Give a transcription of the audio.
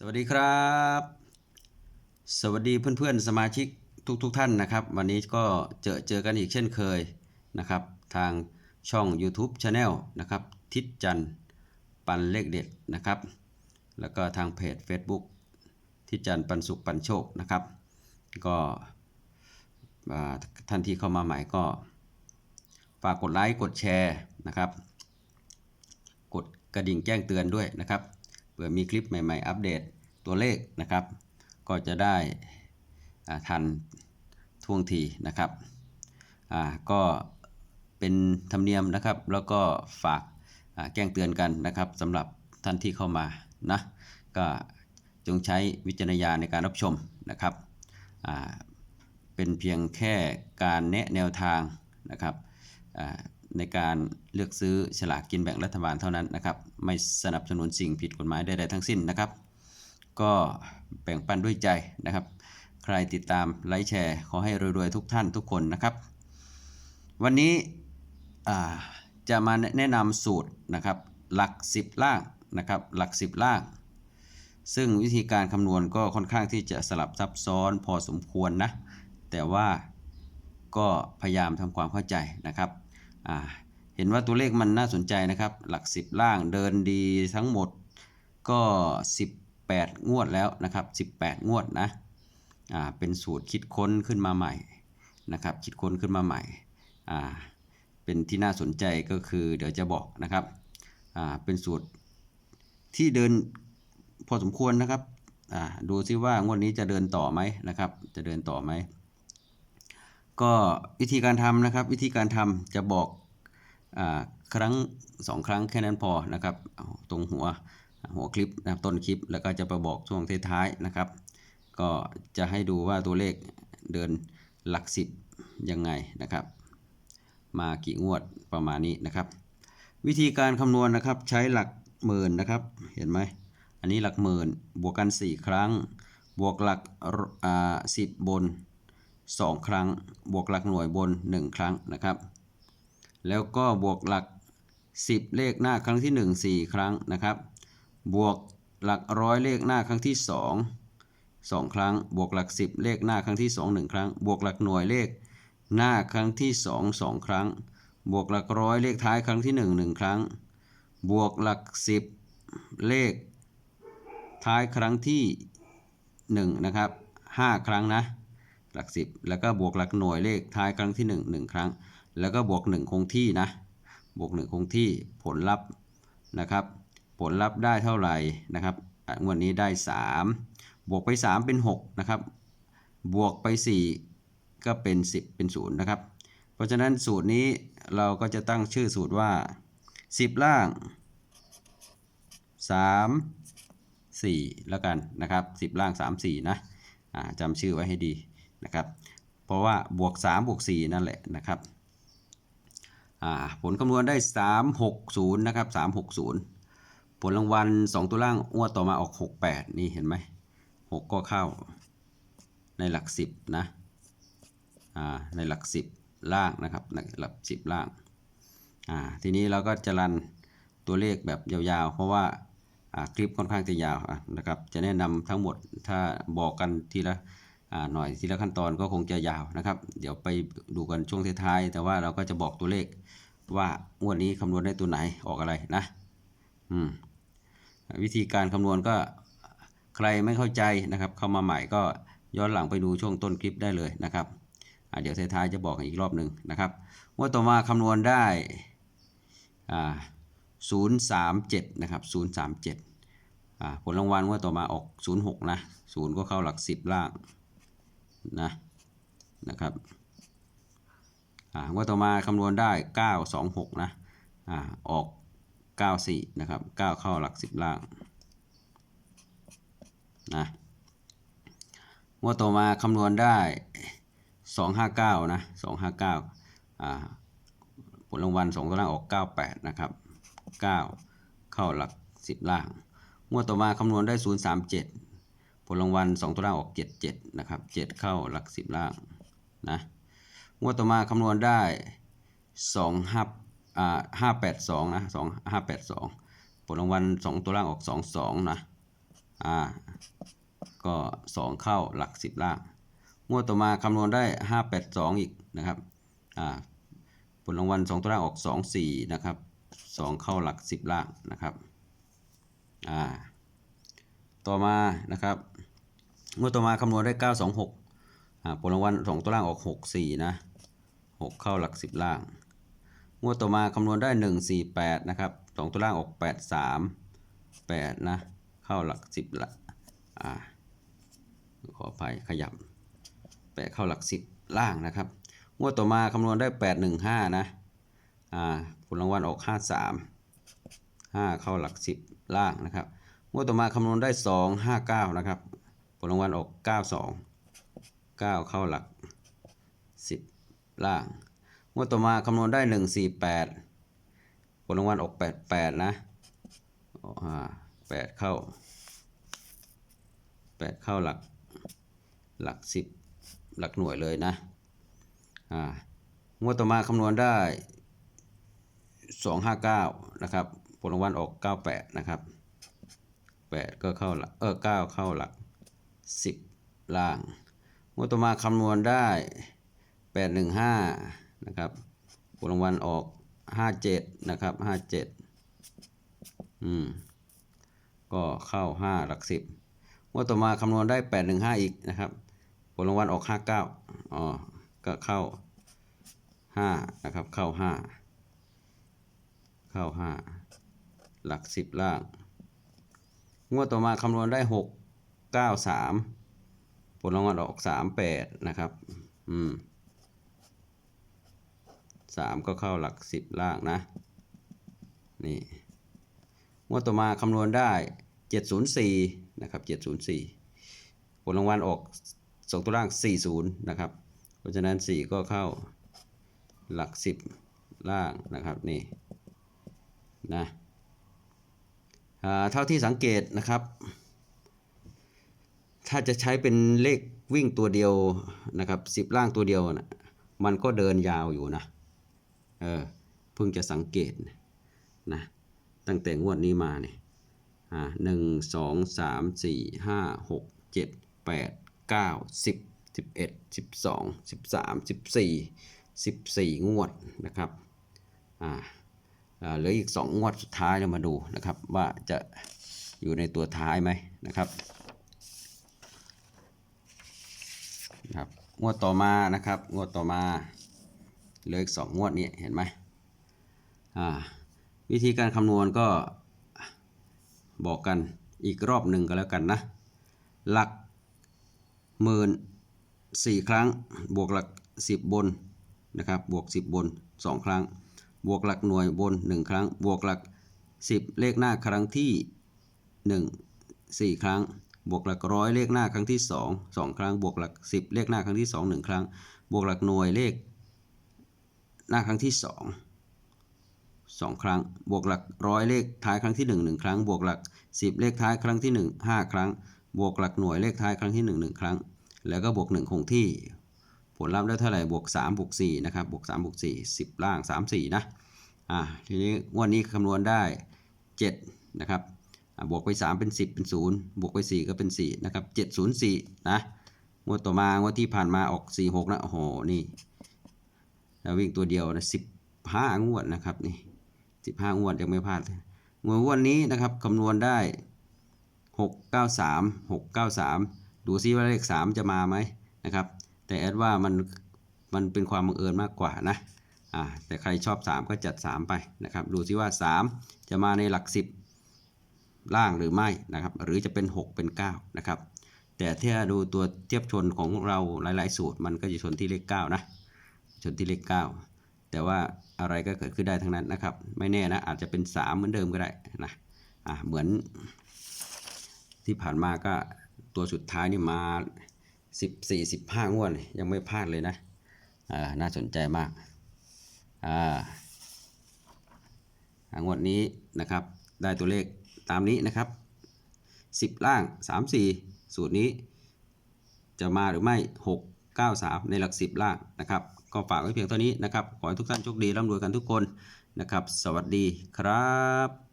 สวัสดีครับ สวัสดีเพื่อนๆสมาชิกทุกๆทท่านนะครับ วันนี้ก็เจอเจอกันอีกเช่นเคยนะครับ ทางช่อง YouTube Channel นะครับ ทิศจันปันเลขเด็ดนะครับ แล้วก็ทางเพจ Facebook ทิศจันปันสุขปันโชคนะครับ ก็ท่านที่เข้ามาใหม่ก็ฝากกดไลค์กดแชร์นะครับ กดกระดิ่งแจ้งเตือนด้วยนะครับ ผื่อมีคลิปใหม่ ๆ อัปเดตตัวเลขนะครับ ก็จะได้ทันท่วงทีนะครับก็เป็นธรรมเนียมนะครับ แล้วก็ฝากแจ้งเตือนกันนะครับสำหรับท่านที่เข้ามานะก็จงใช้วิจารณญาณในการรับชมนะครับเป็นเพียงแค่การแนะแนวทางนะครับ ในการเลือกซื้อฉลากกินแบ่งรัฐบาลเท่านั้นนะครับ ไม่สนับสนุนสิ่งผิดกฎหมายใดๆทั้งสิ้นนะครับ ก็แบ่งปันด้วยใจนะครับ ใครติดตามไลค์แชร์ขอให้รวยๆทุกท่านทุกคนนะครับ วันนี้จะมาแนะนำสูตรนะครับ หลัก 10 ล่างนะครับ หลัก 10 ล่าง ซึ่งวิธีการคำนวณก็ค่อนข้างที่จะสลับซับซ้อนพอสมควรนะ แต่ว่าก็พยายามทำความเข้าใจนะครับ เห็นว่าตัวเลขมันน่าสนใจนะครับ หลัก 10 ล่างเดินดีทั้งหมดก็ 18 งวดแล้วนะครับ 18 งวดนะอ่าเป็นสูตรคิดค้นขึ้นมาใหม่นะครับ คิดค้นขึ้นมาใหม่อ่าเป็นที่น่าสนใจก็คือเดี๋ยวจะบอกนะครับอ่าเป็นสูตรที่เดินพอสมควรนะครับอ่าดูซิว่างวดนี้จะเดินต่อไหมนะครับ จะเดินต่อไหม ก็วิธีการทำนะครับ วิธีการทำจะบอกอครั้งสองครั้งแค่นั้นพอนะครับ ตรงหัวหัวคลิปนะครับต้นคลิป แล้วก็จะไปบอกช่วงท้ายๆนะครับ ก็จะให้ดูว่าตัวเลขเดินหลักสิบยังไงนะครับ มากี่งวดประมาณนี้นะครับ วิธีการคำนวณนะครับใช้หลักหมื่นนะครับ เห็นไหมอันนี้หลักหมื่นบวกกัน 4 ครั้ง บวกหลักสิบบน 2 ครั้ง บวกหลักหน่วยบน 1 ครั้งนะครับ แล้วก็บวกหลัก 10 เลขหน้าครั้งที่ 1 4 ครั้งนะครับ บวกหลักร้อยเลขหน้าครั้งที่ 2 2 ครั้ง บวกหลัก 10 เลขหน้าครั้งที่ 2 1 ครั้ง บวกหลักหน่วยเลขหน้าครั้งที่ 2 2 ครั้ง บวกหลักร้อยเลขท้ายครั้งที่ 1 1 ครั้ง บวกหลัก 10 เลขท้ายครั้งที่ 1 นะครับ 5 ครั้งนะ หลักสิบแล้วก็บวกหลักหน่วยเลขท้ายครั้งที่ 1 1 ครั้ง แล้วก็บวก 1 คงที่นะ บวก 1 คงที่ผลลัพธ์นะครับ ผลลัพธ์ได้เท่าไหร่นะครับอะงวดนี้ได้ 3 บวกไป 3 เป็น 6 นะครับ บวกไป 4 ก็เป็น 10 เป็น 0 นะครับ เพราะฉะนั้นสูตรนี้เราก็จะตั้งชื่อสูตรว่า 10 ล่าง 3 4 แล้วกันนะครับ 10 ล่าง 3 4 นะอ่าจำชื่อไว้ให้ดี นะครับ เพราะว่าบวก3บวก4นั่นแหละนะครับผลคำนวณได้ 360 นะครับ 360 ผลรางวัล 2 ตัวล่างงวต่อมาออก 68 นี่เห็นไหม 6 ก็เข้า ในหลัก 10 นะในหลัก 10 ล่างนะครับในหลัก 10 ล่าง ทีนี้เราก็จะรันตัวเลขแบบยาวๆ เพราะว่าคลิปค่อนข้างจะยาวนะครับ จะแนะนำทั้งหมดถ้าบอกกันทีละ หน่อยทีละขั้นตอนก็คงจะยาวนะครับ เดี๋ยวไปดูกันช่วงท้ายๆแต่ว่าเราก็จะบอกตัวเลขว่างวดนี้คำนวณได้ตัวไหนออกอะไรนะอืมวิธีการคำนวณก็ใครไม่เข้าใจนะครับ เข้ามาใหม่ก็ย้อนหลังไปดูช่วงต้นคลิปได้เลยนะครับเดี๋ยวท้ายๆจะบอกอีกรอบหนึ่งนะครับงวดต่อมาคำนวณได้อ่า037 นะครับ 037อ่าผลรางวัลว่าต่อมาออก 06 นะ 0 ก็เข้าหลัก 10 ล่าง นะนะครับอ่าว่าต่อมาคำนวณได้ 926 นะอ่าออก 94 นะครับ 9 เข้าหลัก 10 ล่างนะงวดต่อมาคำนวณได้ 259 นะ 259อ่าผลรางวัล2ตัวล่างออก 98 นะครับ 9 เข้าหลัก 10 ล่าง งวดต่อมาคำนวณได้ 037 ผลรางวัล2ตัวล่างออก 77 นะครับ 7 เข้าหลัก 10 ล่างนะงวดต่อมาคำนวณได้ 2 5อ่า582 นะ 2 582 ผลรางวัล2ตัวล่างออก 22 นะอ่าก็สองเข้าหลักสิบล่าง งวดต่อมาคำนวณได้ห้าแปดสองอีกนะครับอ่าผลรางวัลสองตัวล่างออกสองสี่นะครับสองเข้าหลักสิบล่างนะครับอ่าต่อมานะครับ งวดต่อมาคำนวณได้เก้าสองหกอ่าผลรางวัลสองตัวล่างออกหกสี่นะหกเข้าหลักสิบล่าง งวดต่อมาคำนวณได้หนึ่งสี่แปดนะครับสองตัวล่างออกแปดสามแปดนะ เข้าหลักสิบละอ่าขออภัยขยับแปดเข้าหลักสิบล่างนะครับ งวดต่อมาคำนวณได้แปดหนึ่งห้านะอ่าผลรางวัลออกห้าสามห้าเข้าหลักสิบล่างนะครับงวดต่อมาคำนวณได้สองห้าเก้านะครับ ผลรางวัลออกเก้าสองเก้าเข้าหลักสิบล่างงวดต่อมาคำนวณได้หนึ่งสี่แปดผลรางวัลออกแปดแปดนะอ่าแปดเข้าแปดเข้าหลัก หลักสิบหลักหน่วยเลยนะอ่างวดต่อมาคำนวณได้สองห้าเก้านะครับ ผลรางวัลออกเก้าแปดนะครับแปดก็เข้าหลัก เออเก้าเข้าหลัก สิบล่างงวดต่อมาคำนวณได้แปดหนึ่งห้านะครับผลรางวัลออกห้าเจ็ดนะครับห้าเจ็ดอืม ก็เข้าห้าหลักสิบงวดต่อมาคำนวณได้แปดหนึ่งห้าอีกนะครับผลรางวัลออกห้าเก้าอ๋อ ก็เข้าห้านะครับ เข้าห้าเข้าห้าหลักสิบล่าง งวดต่อมาคำนวณได้ห กเก้าสามผลรางวัลออกสามแปดนะครับ อืมสามก็เข้าหลักสิบล่างนะ นี่งวดต่อมาคำนวณได้ 704 นะครับ 704 ผลรางวัลออก 2 ตัวล่าง 40 นะครับ เพราะฉะนั้น 4 ก็เข้าหลัก 10 ล่างนะครับ นี่ นะอ่าเท่าที่สังเกตนะครับ ถ้าจะใช้เป็นเลขวิ่งตัวเดียวนะครับ10ล่างตัวเดียวนะมันก็เดินยาวอยู่นะเออเพิ่งจะสังเกตนะตั้งแต่งวดนี้มาเนี่ยอ่าหนึ่งสองสามสี่ห้าหกเจ็ดแปดเก้าสิบสิบเอ็ดสิบสองสิบสามสิบสี่สิบสี่งวดนะครับอ่าอ่าเหลืออีกสองงวดสุดท้ายเรามาดูนะครับว่าจะอยู่ในตัวท้ายไหมนะครับนะครับ งวดต่อมานะครับ งวดต่อมาเหลืออีกสองงวดนี้เห็นไหมอ่าวิธีการคำนวณก็บอกกันอีกรอบหนึ่งก็แล้วกันนะ หลักหมื่นสี่ครั้ง บวกหลักสิบบนนะครับบวกสิบบนสองครั้ง บวกหลักหน่วยบนหนึ่งครั้ง บวกหลักสิบเลขหน้าครั้งที่หนึ่งสี่ครั้ง บวกหลักร้อยเลขหน้าครั้งที่สองสองครั้ง บวกหลักสิบเลขหน้าครั้งที่สองหนึ่งครั้ง บวกหลักหน่วยเลข หน้าครั้งที่สองสองครั้ง บวกหลักร้อยเลขท้ายครั้งที่หนึ่งหนึ่งครั้ง บวกหลักสิบเลขท้ายครั้งที่หนึ่งห้าครั้ง บวกหลักหน่วยเลขท้ายครั้งที่หนึ่งหนึ่งครั้ง แล้วก็บวกหนึ่งคงที่ ผลลัพธ์ได้เท่าไหร่ บวกสามบวกสี่นะครับ บวกสามบวกสี่สิบล่างสามสี่นะ อ่า ทีนี้วันนี้คำนวณได้เจ็ดนะครับ บวกไปสามเป็นสิบเป็นศูนย์บวกไปสี่ก็เป็นสี่นะครับเจ็ดศูนย์สี่นะงวดต่อมางวดที่ผ่านมาออกสี่หกนะโอ้โหนี่แล้ววิ่งตัวเดียวนะสิบห้างวดนะครับนี่สิบห้างวดยังไม่พลาดงวดวันนี้นะครับคำนวณได้หกเก้าสามหกเก้าสามดูซิว่าเลขสามจะมาไหมนะครับ แต่แอดว่ามันมันเป็นความบังเอิญมากกว่านะอ่าแต่ใครชอบ 3 ก็จัด 3 ไปนะครับ ดูซิว่า 3 จะมาในหลัก 10 ล่างหรือไม่นะครับ หรือจะเป็น 6 เป็น 9 นะครับ แต่ถ้าดูตัวเทียบชนของเราหลายๆ สูตรมันก็จะชนที่เลข9นะชนที่เลข 9 แต่ว่าอะไรก็เกิดขึ้นได้ทั้งนั้นนะครับ ไม่แน่นะอาจจะเป็น 3 เหมือนเดิมก็ได้นะอ่าเหมือนที่ผ่านมาก็ตัวสุดท้ายนี่มา 14 15งวดเลยยังไม่พลาดเลยนะอ่าน่าสนใจมากอ่างวดนี้นะครับ ได้ตัวเลขตามนี้นะครับ 10 ล่าง 3 4 สูตรนี้ จะมาหรือไม่ 6 9 3 ในหลัก 10 ล่างนะครับ ก็ฝากไว้เพียงเท่านี้นะครับ ขอให้ทุกท่านโชคดีร่ำรวยกันทุกคนนะครับ สวัสดีครับ